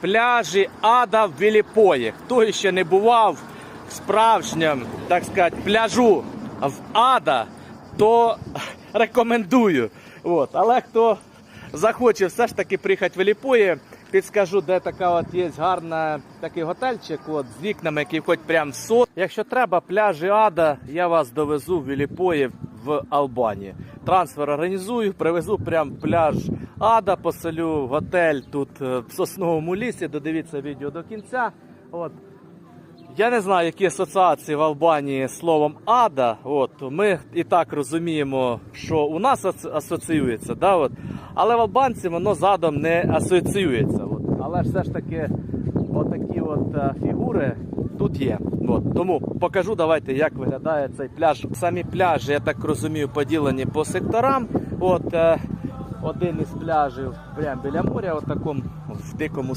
пляжі Ада в Віліпої. Хто ще не бував в справжньому, так сказати, пляжу в Ада, то рекомендую. От. Але хто захоче все ж таки приїхати в Віліпої, підскажу, де така от є гарна такий готельчик от, з вікнами, який входить прямо в сон. Якщо треба, пляжі Ада, я вас довезу в Віліпої в Албанії. Трансфер організую, привезу прям пляж Ада, поселю готель тут е, в сосновому лісі. Додивіться відео до кінця. От. Я не знаю, які асоціації в Албанії словом ада. От ми і так розуміємо, що у нас асоціюється, да, от. але в албанців воно з адом не асоціюється. От. Але все ж таки, отакі от е, фігури тут є. От. Тому покажу, давайте, як виглядає цей пляж. Самі пляжі, я так розумію, поділені по секторам. От, е, один із пляжів прямо біля моря, от такому в дикому